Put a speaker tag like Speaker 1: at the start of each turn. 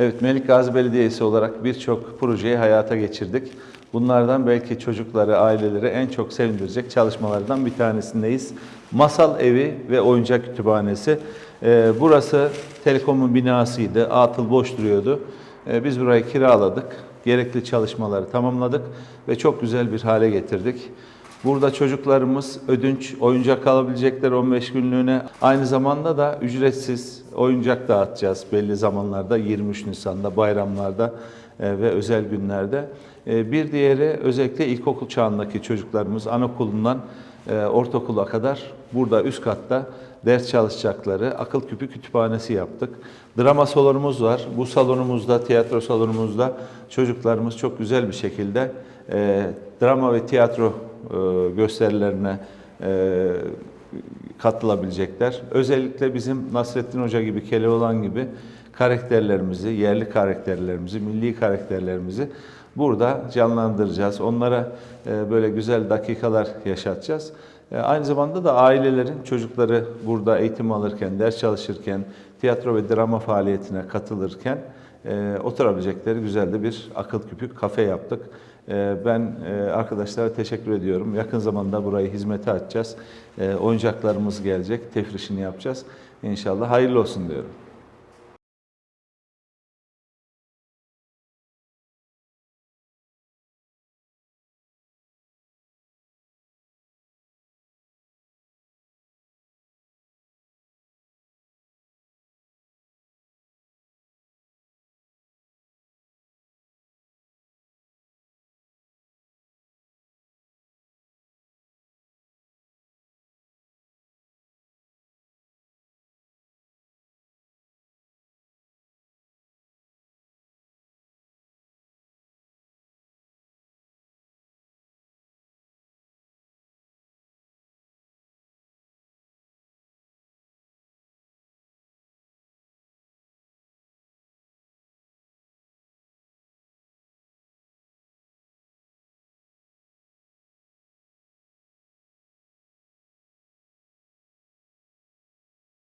Speaker 1: Evet, Melikgazi Belediyesi olarak birçok projeyi hayata geçirdik. Bunlardan belki çocukları, aileleri en çok sevindirecek çalışmalardan bir tanesindeyiz. Masal Evi ve Oyuncak Kütüphanesi. Ee, burası Telekom'un binasıydı, atıl boş duruyordu. Ee, biz burayı kiraladık, gerekli çalışmaları tamamladık ve çok güzel bir hale getirdik. Burada çocuklarımız ödünç oyuncak alabilecekler 15 günlüğüne. Aynı zamanda da ücretsiz oyuncak dağıtacağız belli zamanlarda 23 Nisan'da, bayramlarda e, ve özel günlerde. E, Bir diğeri özellikle ilkokul çağındaki çocuklarımız anaokulundan e, ortaokula kadar burada üst katta ders çalışacakları akıl küpü kütüphanesi yaptık. Drama salonumuz var. Bu salonumuzda, tiyatro salonumuzda çocuklarımız çok güzel bir şekilde e, drama ve tiyatro e, gösterilerine e, katılabilecekler. Özellikle bizim Nasrettin Hoca gibi, Keloğlan gibi karakterlerimizi, yerli karakterlerimizi, milli karakterlerimizi burada canlandıracağız. Onlara e, böyle güzel dakikalar yaşatacağız. E, Aynı zamanda da ailelerin çocukları burada eğitim alırken, ders çalışırken, tiyatro ve drama faaliyetine katılırken e, oturabilecekleri güzel de bir akıl küpü kafe yaptık. E, Ben e, arkadaşlara teşekkür ediyorum. Yakın zamanda burayı hizmete açacağız. E, Oyuncaklarımız gelecek, tefrişini yapacağız. İnşallah hayırlı olsun diyorum.